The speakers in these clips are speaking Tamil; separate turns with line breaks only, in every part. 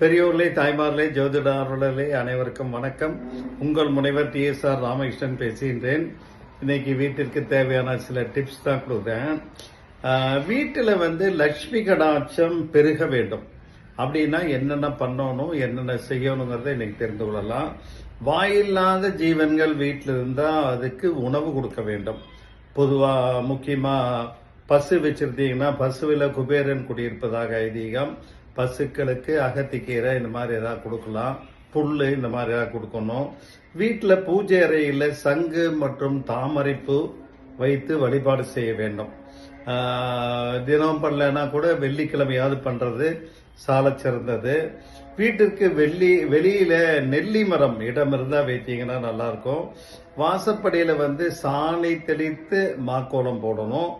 பெரியோர்களே தாய்மார்களே ஜோதிடார்களே அனைவருக்கும் வணக்கம். உங்கள் முனைவர் டி எஸ் ஆர் ராமகிருஷ்ணன் பேசுகின்றேன். இன்னைக்கு வீட்டிற்கு தேவையான சில டிப்ஸ் தான் கொடுக்குறேன் வீட்டில் வந்து லக்ஷ்மி கடாட்சம் பெருக வேண்டும். அப்படின்னா என்னென்ன பண்ணணும் என்னென்ன செய்யணுங்கிறத இன்னைக்கு தெரிந்து கொள்ளலாம். வாயில்லாத ஜீவன்கள் வீட்டில் இருந்தால் அதுக்கு உணவு கொடுக்க வேண்டும். பொதுவாக முக்கியமாக பசு வச்சிருந்தீங்கன்னா பசுவில் குபேரன் குடியிருப்பதாக ஐதீகம். பசுக்களுக்கு அகத்திக்கீரை இந்த மாதிரி ஏதாவது கொடுக்கலாம். புல் இந்த மாதிரி ஏதாவது கொடுக்கணும். வீட்டில் பூஜை அறையில் சங்கு மற்றும் தாமரைப்பூ வைத்து வழிபாடு செய்ய வேண்டும். தினம் பண்ணலன்னா கூட வெள்ளிக்கிழமையாவது பண்ணுறது சாலச் சிறந்தது. வீட்டிற்கு வெள்ளி வெளியில நெல்லி மரம் இடம் இருந்தால் வைத்தீங்கன்னா நல்லாயிருக்கும் வாசப்படியில் வந்து சாணி தெளித்து மாக்கோலம் போடணும்.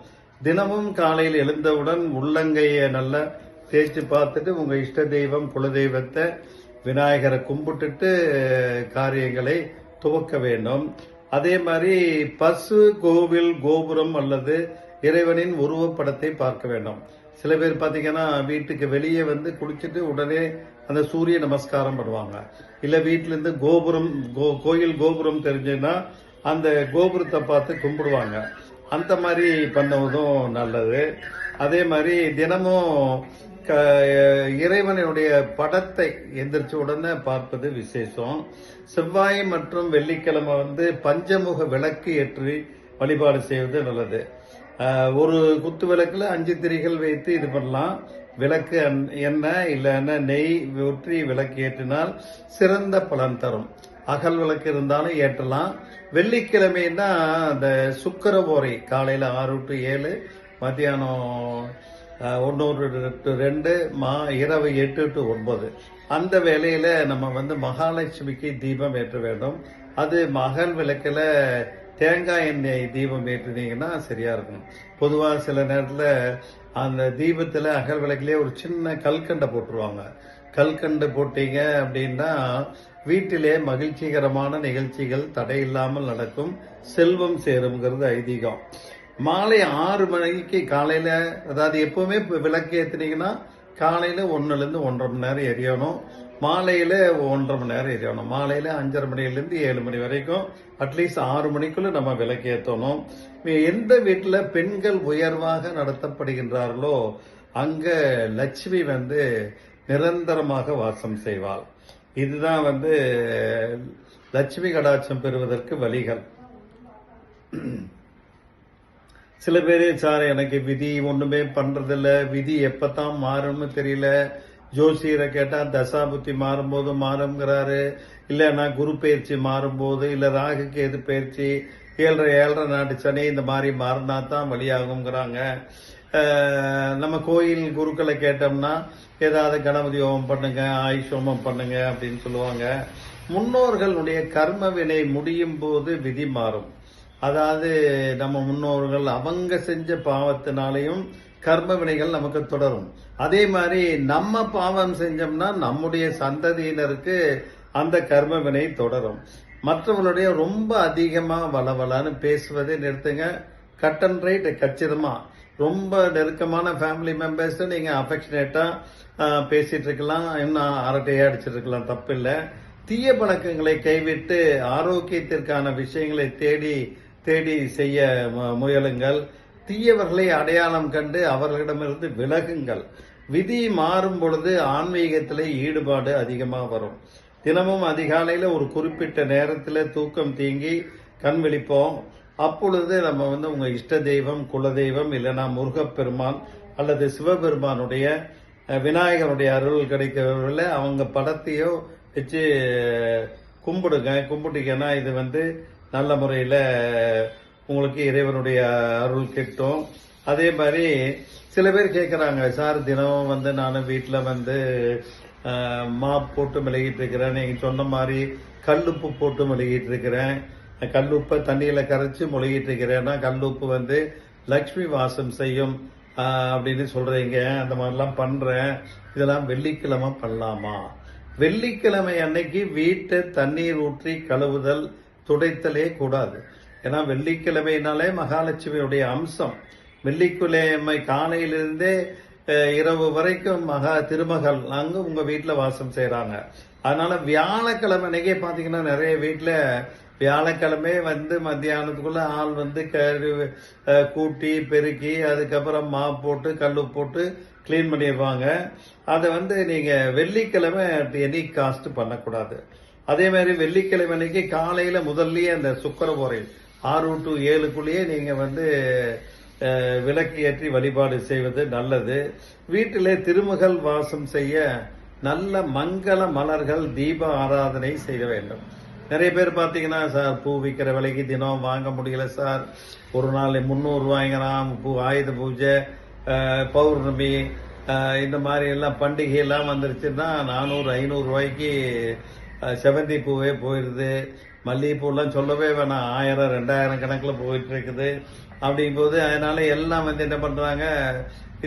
தினமும் காலையில் எழுந்தவுடன் உள்ளங்கையை நல்லா தேய்ச்சி பார்த்துட்டு உங்கள் இஷ்ட தெய்வம் குலதெய்வத்தை விநாயகரை கும்பிட்டுட்டு காரியங்களை துவக்க வேண்டும். அதே மாதிரி பசு கோவில் கோபுரம் அல்லது இறைவனின் உருவப்படத்தை பார்க்க வேண்டும். சில பேர் பார்த்தீங்கன்னா வீட்டுக்கு வெளியே வந்து குளிச்சுட்டு உடனே அந்த சூரிய நமஸ்காரம் பண்ணுவாங்க. இல்லை வீட்டிலேருந்து கோபுரம் கோ- கோயில் கோபுரம் தெரிஞ்சுன்னா அந்த கோபுரத்தை பார்த்து கும்பிடுவாங்க. அந்த மாதிரி பண்ணுவதும் நல்லது. அதே மாதிரி தினமும் இறைவனுடைய படத்தை எந்திரிச்ச உடனே பார்ப்பது விசேஷம். செவ்வாய் மற்றும் வெள்ளிக்கிழமை வந்து பஞ்சமுக விளக்கு ஏற்றி வழிபாடு செய்வது நல்லது. ஒரு குத்து விளக்குல அஞ்சு திரிகள் வைத்து இது பண்ணலாம். விளக்கு அன்- எண்ணெய் இல்லைன்னா நெய் ஊற்றி விளக்கு ஏற்றினால் சிறந்த பலன் தரும். அகல் விளக்கு இருந்தாலும் ஏற்றலாம். வெள்ளிக்கிழமைன்னா அந்த சுக்கரபோரை காலையில் ஆறு டு ஏழு மத்தியானம் ஒன்று ஒன்று டு ரெண்டு மா இரவு எட்டு டு ஒன்பது. அந்த வேலையில் நம்ம வந்து மகாலட்சுமிக்கு தீபம் ஏற்ற வேண்டும். அது மகள் விளக்கில் தேங்காய் எண்ணெய் தீபம் ஏற்றினீங்கன்னா சரியா இருக்கும். பொதுவாக சில நேரத்தில் அந்த தீபத்தில் அகல் விளக்கிலே ஒரு சின்ன கல்கண்டை போட்டுருவாங்க. கல்கண்டு போட்டீங்க அப்படின்னா வீட்டிலே மகிழ்ச்சிகரமான நிகழ்ச்சிகள் தடையில்லாமல் நடக்கும். செல்வம் சேருங்கிறது ஐதீகம். மாலை ஆறு மணிக்கு காலையில அதாவது எப்பவுமே விளக்கு ஏத்துனீங்கன்னா காலையில ஒண்ணுல இருந்து ஒன்றரை மணி நேரம் எரியணும். மாலையில ஒன்றரை மணி நேரம் எரியணும். மாலையில அஞ்சரை மணிலேருந்து ஏழு மணி வரைக்கும் அட்லீஸ்ட் ஆறு மணிக்குள்ள நம்ம விளக்கு ஏற்றணும் எந்த வீட்டில் பெண்கள் உயர்வாக நடத்தப்படுகின்றார்களோ அங்க லட்சுமி வந்து நிரந்தரமாக வாசம் செய்வாள். இதுதான் வந்து லட்சுமி கடாட்சம் பெறுவதற்கு வழிகள். சில பேர் சார் எனக்கு விதி ஒண்ணுமே பண்றதில்ல. விதி எப்பதான் மாறும்னு தெரியல. ஜோசியரை கேட்டா தசாபுத்தி மாறும்போது மாறுங்கிறாரு இல்லைன்னா குரு பயிற்சி மாறும்போது இல்ல ராகுக்கு எது பயிற்சி ஏழரை ஏழரை நாட்டு சனி இந்த மாதிரி மாறினா தான் வழியாகுங்கிறாங்க நம்ம கோயில் குருக்களை கேட்டோம்னா ஏதாவது கணபதி ஹோமம் பண்ணுங்க ஆயுஷ் ஹோமம் பண்ணுங்க அப்படின்னு சொல்லுவாங்க. முன்னோர்களுடைய கர்ம வினை முடியும் போது விதி மாறும். அதாவது நம்ம முன்னோர்கள் அவங்க செஞ்ச பாவத்தினாலையும் கர்ம வினைகள் நமக்கு தொடரும். அதே மாதிரி நம்ம பாவம் செஞ்சோம்னா நம்முடைய சந்ததியினருக்கு அந்த கர்ம வினை தொடரும். மற்றவங்களுடைய ரொம்ப அதிகமாக வளவலான்னு பேசுவதை நிறுத்துங்க. கட் அண்ட் ரைட் கச்சிதமாக ரொம்ப நெருக்கமான ஃபேமிலி மெம்பர்ஸ் நீங்கள் அஃபெக்ஷனேட்டாக பேசிகிட்டு இருக்கலாம். இன்னும் அரட்டையாக அடிச்சிட்டு இருக்கலாம். தப்பில்லை. தீய பழக்கங்களை கைவிட்டு ஆரோக்கியத்திற்கான விஷயங்களை தேடி தேடி செய்ய முயலுங்கள். தீயவர்களை அடையாளம் கண்டு அவர்களிடமிருந்து விலகுங்கள். விதி மாறும் பொழுது ஆன்மீகத்திலே ஈடுபாடு அதிகமாக வரும். தினமும் அதிகாலையில் ஒரு குறிப்பிட்ட நேரத்தில் தூக்கம் தீங்கி கண் விழிப்போம். அப்பொழுது நம்ம வந்து உங்கள் இஷ்ட தெய்வம் குல தெய்வம் இல்லைன்னா முருகப்பெருமான் அல்லது சிவபெருமானுடைய விநாயகருடைய அருள் கிடைக்கிறவர்கள அவங்க படத்தையோ வச்சு கும்பிடுங்க. கும்பிட்டீங்கன்னா இது வந்து நல்ல முறையில் உங்களுக்கு இறைவனுடைய அருள் கிட்டும். அதே மாதிரி சில பேர் கேட்குறாங்க சார் தினமும் வந்து நான் வீட்டில் வந்து மாப் போட்டு மெழுகிட்டு இருக்கிறேன் நீங்கள் சொன்ன மாதிரி கல்லுப்பு போட்டு மெழுகிட்டு இருக்கிறேன் கல்லுப்பை தண்ணியில் கரைச்சி மொழிகிட்டு இருக்கிறேன்னா கல்லுப்பு வந்து லக்ஷ்மி வாசம் செய்யும் அப்படின்னு சொல்கிறீங்க அந்த மாதிரிலாம் பண்ணுறேன் இதெல்லாம் வெள்ளிக்கிழமை பண்ணலாமா? வெள்ளிக்கிழமை அன்னைக்கு வீட்டை தண்ணீர் ஊற்றி கழுவுதல் துடைத்தலே கூடாது. ஏன்னா வெள்ளிக்கிழமைனாலே மகாலட்சுமியுடைய அம்சம். வெள்ளிக்கிழமை காலையிலிருந்தே இரவு வரைக்கும் மகா திருமகள் அங்கு உங்க வீட்டில் வாசம் செய்கிறாங்க அதனால வியாழக்கிழமை அன்னைக்கே பார்த்தீங்கன்னா நிறைய வீட்டில் வியாழக்கிழமை வந்து மத்தியானத்துக்குள்ள ஆள் வந்து கரு கூட்டி பெருக்கி அதுக்கப்புறம் மா போட்டு கல் போட்டு க்ளீன் பண்ணிடுவாங்க அதை வந்து நீங்கள் வெள்ளிக்கிழமை எனி காஸ்ட் பண்ணக்கூடாது. அதே மாதிரி வெள்ளிக்கிழமை அன்னைக்கு காலையில முதல்லயே அந்த சுக்கர போரை ஆறு டு ஏழுக்குள்ளேயே நீங்க வந்து விளக்கு ஏற்றி வழிபாடு செய்வது நல்லது. வீட்டிலே திருமகள் வாசம் செய்ய நல்ல மங்கள மலர்கள் தீப ஆராதனை செய்ய வேண்டும். நிறைய பேர் பார்த்தீங்கன்னா சார் பூ விற்கிற விலைக்கு தினம் வாங்க முடியல சார். ஒரு நாள் முந்நூறு ரூபாய்ங்கிறான் பூ ஆயுத பூஜை பௌர்ணமி இந்த மாதிரி எல்லாம் பண்டிகை எல்லாம் வந்துருச்சுன்னா நானூறு ஐநூறு ரூபாய்க்கு செவந்தி பூவே போயிடுது மல்லிகைப்பூலாம் சொல்லவே வேணாம். ஆயிரம் ரெண்டாயிரம் கணக்கில் போயிட்டு இருக்குது அப்படிங்கும்போது அதனால எல்லாம் வந்து என்ன பண்ணுறாங்க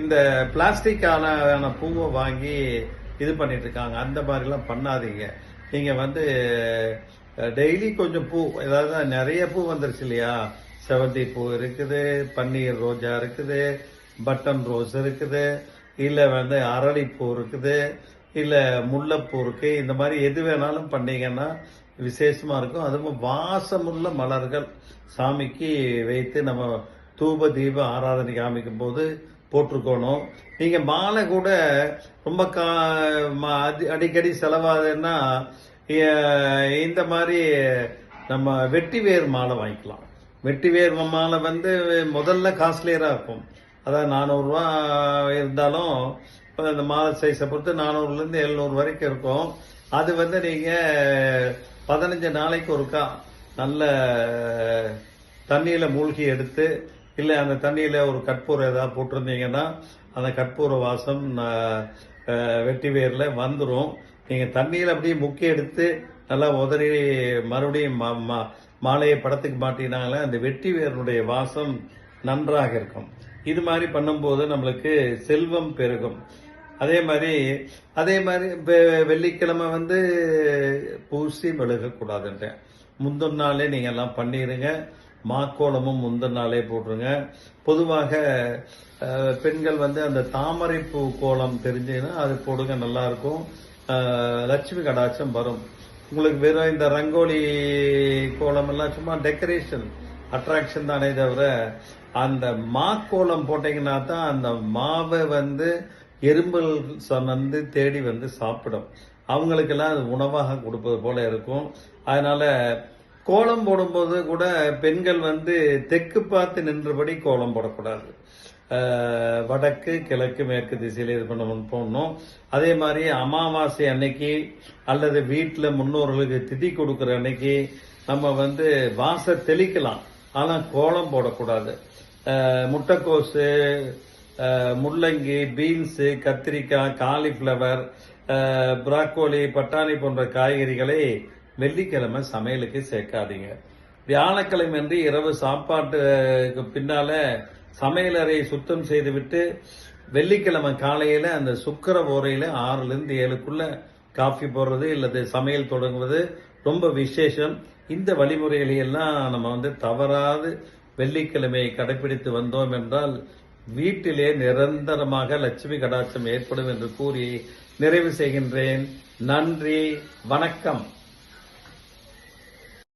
இந்த பிளாஸ்டிக்கான பூவை வாங்கி இது பண்ணிட்டு இருக்காங்க அந்த மாதிரிலாம் பண்ணாதீங்க. நீங்கள் வந்து டெய்லி கொஞ்சம் பூ ஏதாவது நிறைய பூ வந்துருச்சு இல்லையா? செவந்தி பூ இருக்குது பன்னீர் ரோஜா இருக்குது பட்டன் ரோஸ் இருக்குது இல்லை வந்து அரளிப்பூ இருக்குது இல்லை முல்லைப்பூருக்கு இந்த மாதிரி எது வேணாலும் பண்ணீங்கன்னா விசேஷமாக இருக்கும். அதுவும் வாசமுள்ள மலர்கள் சாமிக்கு வைத்து நம்ம தூப தீப ஆராதனை காமிக்கும் போது போட்டிருக்கணும். நீங்கள் மாலை கூட ரொம்ப கா அடி- அடிக்கடி செலவாகுதுன்னா இந்த மாதிரி நம்ம வெட்டிவேர் மாலை வாங்கிக்கலாம். வெட்டிவேர் மாலை வந்து முதல்ல காஸ்ட்லியராக இருக்கும். அதான் நானூறுரூவா இருந்தாலும் இப்போ இந்த மாலை சைஸை பொறுத்து நானூறுலேருந்து எழுநூறு வரைக்கும் இருக்கும். அது வந்து நீங்கள் பதினஞ்சு நாளைக்கு ஒருக்கா நல்ல தண்ணியில் மூழ்கி எடுத்து இல்லை அந்த தண்ணியில் ஒரு கற்பூரம் ஏதாவது போட்டிருந்தீங்கன்னா அந்த கற்பூர வாசம் வெட்டி வேரில் வந்துடும் நீங்கள் தண்ணியில் அப்படியே முக்கி எடுத்து நல்லா உதறி மறுபடியும் மா- மா- மாலையை படத்துக்கு மாட்டினாங்களே அந்த வெட்டி வேரனுடைய வாசம் நன்றாக இருக்கும். இது மாதிரி பண்ணும்போது நம்மளுக்கு செல்வம் பெருகும். அதே மாதிரி அதே மாதிரி இப்போ வெள்ளிக்கிழமை வந்து பூசி மெழுகக்கூடாதுன்றேன் முந்தின நாளே நீங்கள் எல்லாம் பண்ணிடுங்க மாக்கோளமும் முந்தின நாளே போட்டுருங்க. பொதுவாக பெண்கள் வந்து அந்த தாமரை பூ கோலம் தெரிஞ்சுன்னா அது போடுங்க நல்லாயிருக்கும். லட்சுமி கடாட்சம் வரும். உங்களுக்கு வெறும் இந்த ரங்கோலி கோலம் எல்லாம் சும்மா டெக்கரேஷன் அட்ராக்ஷன் தானே தவிர அந்த மாக்கோலம் போட்டீங்கன்னா தான் அந்த மாவை வந்து எறும்புகள் வந்து தேடி வந்து சாப்பிடும். அவங்களுக்கெல்லாம் அது உணவாக கொடுப்பது போல இருக்கும். அதனால கோலம் போடும்போது கூட பெண்கள் வந்து தெற்கு பார்த்து நின்றபடி கோலம் போடக்கூடாது. வடக்கு கிழக்கு மேற்கு திசையில் இது பண்ண போடணும். அதே மாதிரி அமாவாசை அன்னைக்கு அல்லது வீட்டில் முன்னோர்களுக்கு திதி கொடுக்குற அன்னைக்கு நம்ம வந்து வாச தெளிக்கலாம். ஆனால் கோலம் போடக்கூடாது. முட்டைக்கோஸு முட்டைக்கோசு முள்ளங்கி பீன்ஸு கத்திரிக்காய் காலிஃப்ளவர் ப்ராக்கோலி பட்டாணி போன்ற காய்கறிகளை வெள்ளிக்கிழமை சமையலுக்கு சேர்க்காதீங்க. வியாழக்கிழமை அன்று இரவு சாப்பாட்டுக்கு பின்னால சமையலறை சுத்தம் செய்துவிட்டு வெள்ளிக்கிழமை காலையில அந்த சுக்கர ஓரையில ஆறுலேருந்து ஏழுக்குள்ள காஃபி போடுறது இல்லது சமையல் தொடங்குவது ரொம்ப விசேஷம். இந்த வழிமுறைகளையெல்லாம் நம்ம வந்து தவறாது வெள்ளிக்கிழமையை கடைபிடித்து வந்தோம் என்றால் வீட்டிலே நிரந்தரமாக லட்சுமி கடாட்சம் ஏற்படும் என்று கூறி நிறைவு செய்கின்றேன். நன்றி வணக்கம்.